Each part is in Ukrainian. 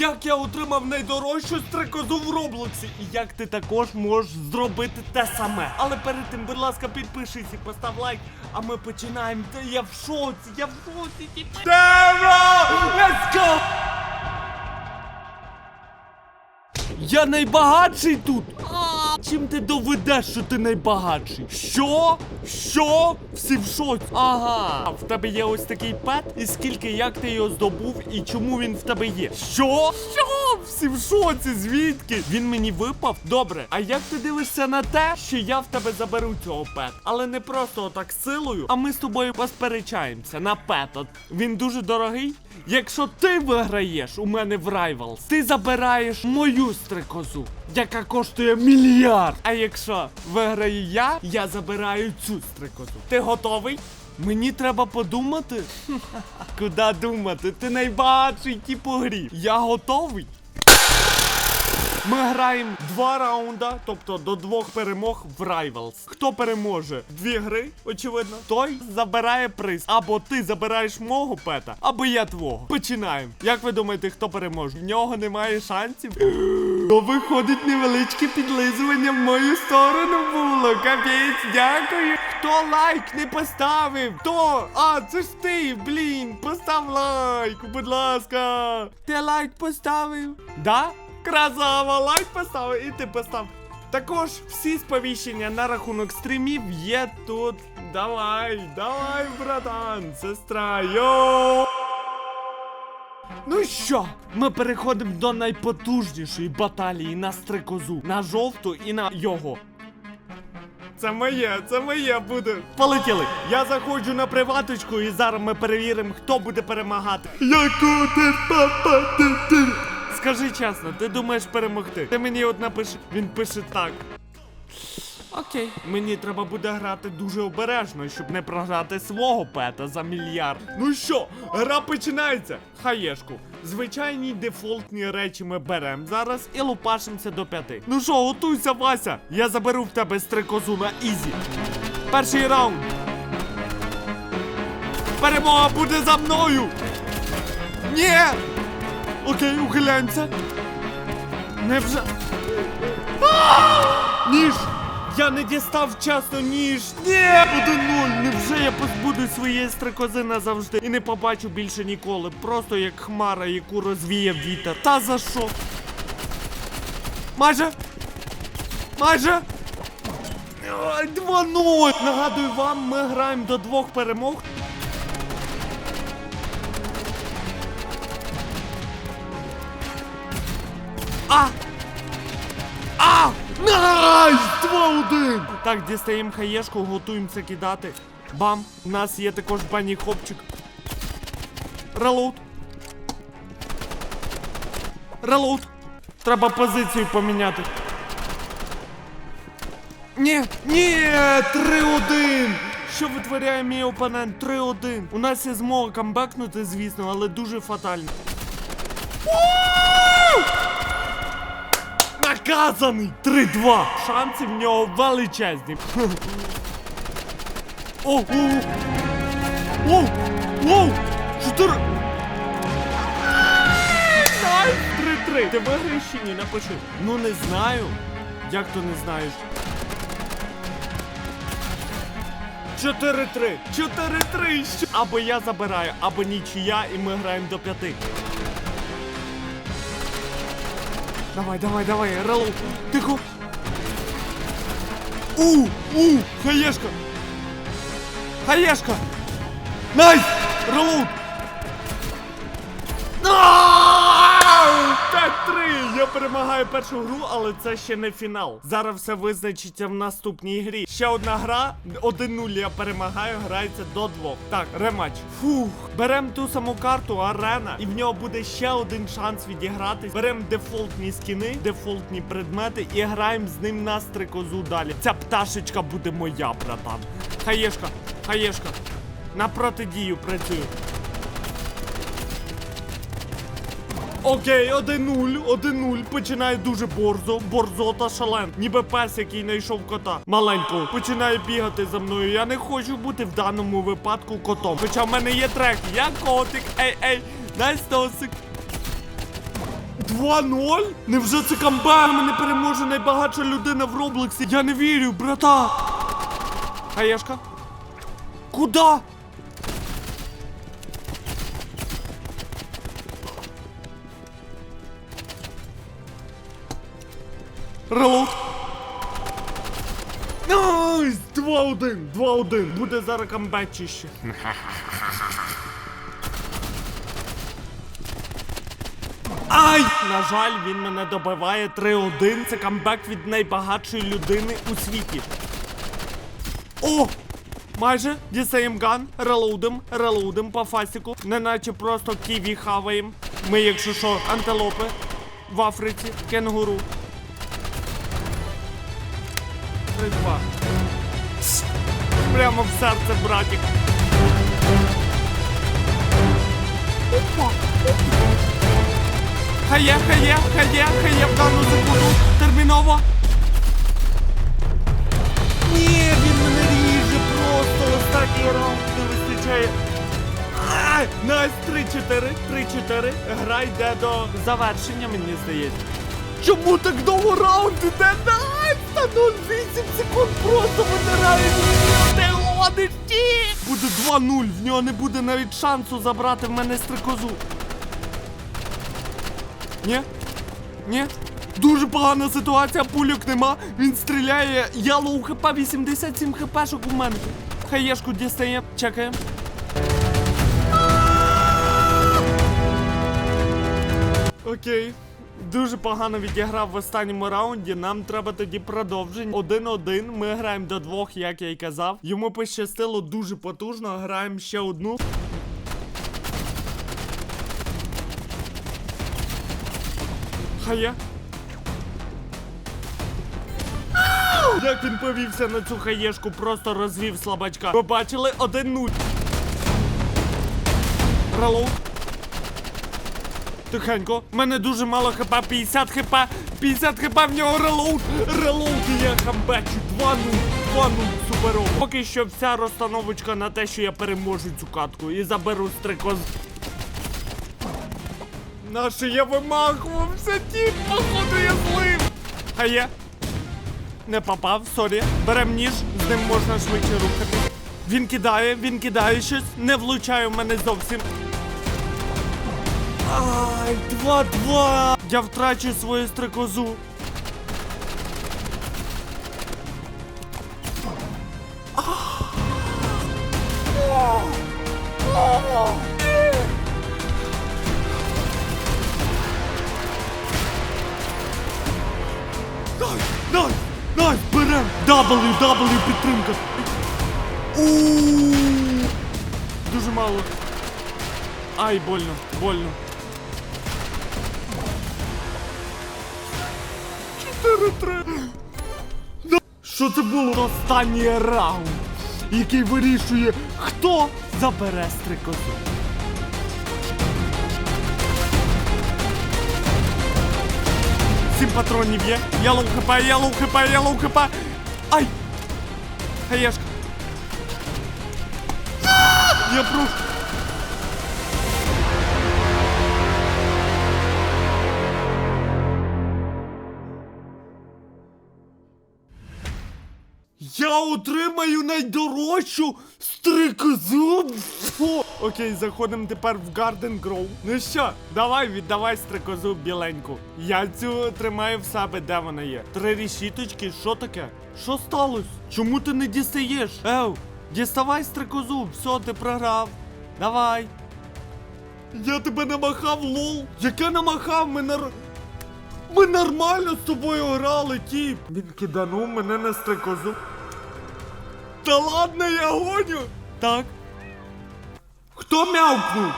як я отримав найдорожчу стрекозу в Роблоксі, і як ти також можеш зробити те саме. Але перед тим, будь ласка, підпишись і постав лайк. А ми починаємо. Та Я в шоці, я в шоці. типу. Дево! Let's go! Я найбагатший тут. Чим ти доведеш, що ти найбагатший? Що? Що? Всі в шоці. Ага. В тебе є ось такий пет, і скільки як ти його здобув, і чому він в тебе є? Що? Що? Всі в шоці, звідки? Він мені випав? Добре. А як ти дивишся на те, що я в тебе заберу цього пет? Але не просто отак силою, а ми з тобою посперечаємося на пет. От він дуже дорогий. Якщо ти виграєш у мене в Rivals, ти забираєш мою стрикозу, яка коштує мільярд. А якщо виграю я, я забираю цю стрикозу. Ти готовий? Мені треба подумати. Куди думати? Ти найбагатший тип у грі. Я готовий. Ми граємо два раунда, тобто до двох перемог в Rivals. Хто переможе дві гри, очевидно, той забирає приз. Або ти забираєш мого пета, або я твого. Починаємо. Як ви думаєте, хто переможе? В нього немає шансів. То виходить невеличке підлизування в мою сторону було. Капець, дякую. Хто лайк не поставив? Хто? А, це ж ти, блін. Постав лайк, будь ласка. Ти лайк поставив? Да? Красава, лайк поставив і ти постав. Також всі сповіщення на рахунок стрімів є тут. Давай, давай, братан, сестра, йо! Ну що, ми переходимо до найпотужнішої баталії на стрикозу, на жовту і на його. Це моє, це моє буде. Полетіли. Я заходжу на приваточку і зараз ми перевіримо, хто буде перемагати. Яку ти папа ти ти? Скажи чесно, ти думаєш перемогти? Ти мені от напиши. Він пише так. Окей, мені треба буде грати дуже обережно, щоб не програти свого пета за мільярд. Ну що, гра починається. Хаєшку. Звичайні дефолтні речі ми беремо зараз і лупашимося до п'яти. Ну що, готуйся, Вася. Я заберу в тебе стрикозу на ізі. Перший раунд. Перемога буде за мною. Ні! Окей, ухилянця. Невже. Ніж! Я не дістав вчасно ніж! Ні! 1-0! Невже я позбуду своєї стрекози назавжди і не побачу більше ніколи. Просто як хмара, яку розвіяв вітер. Та за що? Майже! Майже! Ой, 2-0! Нагадую вам, ми граємо до двох перемог. А! А! Найс! 2-1! Так, дістаємо хаєшку, готуємося кидати. Бам! У нас є також бані хопчик. Релоуд. Релоуд. Треба позицію поміняти. Ні, ні, 3-1! Що витворяє мій опонент? 3-1. У нас є змога камбекнути, звісно, але дуже фатально. Наказаний! 3-2! Шанси в нього величезні. О, о, о! О! О! Чотири! Найс! 3-3! Ти виграєш чи ні? Напиши. Ну не знаю. Як то не знаєш? 4-3! 4-3! Або я забираю, або нічия, і ми граємо до п'яти. Давай, давай, давай, релоуд. Тихо. У, у, хаєшка. Хаєшка. Найс! Релоуд. Ау! 5-3! Я перемагаю першу гру, але це ще не фінал. Зараз все визначиться в наступній грі. Ще одна гра, 1-0 я перемагаю, грається до двох. Так, рематч. Фух. Берем ту саму карту арена, і в нього буде ще один шанс відіграти. Берем дефолтні скіни, дефолтні предмети і граємо з ним на стрикозу далі. Ця пташечка буде моя, братан. Хаєшка, хаєшка. На протидію працюю. Окей, 1-0, 1-0. Починає дуже борзо. Борзота шален. Ніби пес, який знайшов кота. Маленького. Починає бігати за мною. Я не хочу бути в даному випадку котом. Хоча в мене є трек. Я котик. Ей, ей. Дай стосик. 2-0? Невже це камбек? Мене переможе найбагатша людина в Роблоксі. Я не вірю, брата. Хаєшка? Куда? Релоуд. Найс! 2-1, 2-1. Буде зараз камбетчище. Ай! На жаль, він мене добиває 3-1. Це камбек від найбагатшої людини у світі. О! Майже дістаєм ган, релоудим, релоудим по фасіку. Неначе просто ківі хаваєм. Ми, якщо що, антилопи в Африці, кенгуру. 3-2. Прямо в серце, братик. Хає, хає, хає, хає в дану секунду. Терміново. Ні, він мене ріже просто останній раунд не вистачає. Ай, Найс 3-4, 3-4. Гра йде до завершення, мені здається. Чому так довго раунд іде? Та ну 8 секунд просто витирає Ти ні! Буде 2-0, в нього не буде навіть шансу забрати в мене стрикозу. Ні? Ні? Дуже погана ситуація, пульок нема. Він стріляє. Я лоу хп 87 хпшок у мене. Хаєшку дістає, чекає. Окей. Дуже погано відіграв в останньому раунді. Нам треба тоді продовження. Один-один. Ми граємо до двох, як я й казав. Йому пощастило дуже потужно. Граємо ще одну. Хає. Як він повівся на цю хаєшку, просто розвів слабачка. Ви бачили 1-0. Релоуд. Тихенько. В мене дуже мало хп, 50 хп. 50 хп в нього релоуд. Релоуд і я хамбечу. 2-0. 2-0 суперово. Поки що вся розстановочка на те, що я переможу цю катку і заберу стрикоз. Наше я вимахувався, тіп, походу я злив. А є? Не попав, сорі. Берем ніж, з ним можна швидше рухати. Він кидає, він кидає щось, не влучає в мене зовсім. Ай, 2-2! Я втрачу свою стрикозу. Найс, найс, найс, берем! W, W підтримка. Ууу. Дуже мало. Ай, больно, больно. 4-3. Що це було? Останній раунд, який вирішує, хто забере стрикозу. Сім патронів є. Я лоу хп, я лоу хп, я хп. Ай! Хаєшка. Я прошу. Я отримаю найдорожчу стрикозу. Окей, заходимо тепер в Garden Grove. Ну що, давай віддавай стрикозу біленьку. Я цю тримаю в себе, де вона є. Три рішіточки, що таке? Що сталося? Чому ти не дістаєш? Ев, діставай стрикозу, все, ти програв. Давай. Я тебе намахав, лол. Яке намахав? Нар... Ми нормально з тобою грали, тіп. Він киданув мене на стрикозу. Та ладно, я гоню. Так. Хто мявкнув?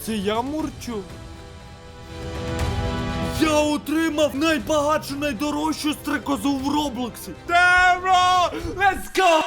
Це я мурчу. Я отримав найбагатшу, найдорожчу стрикозу в Роблоксі. Деро! Let's go!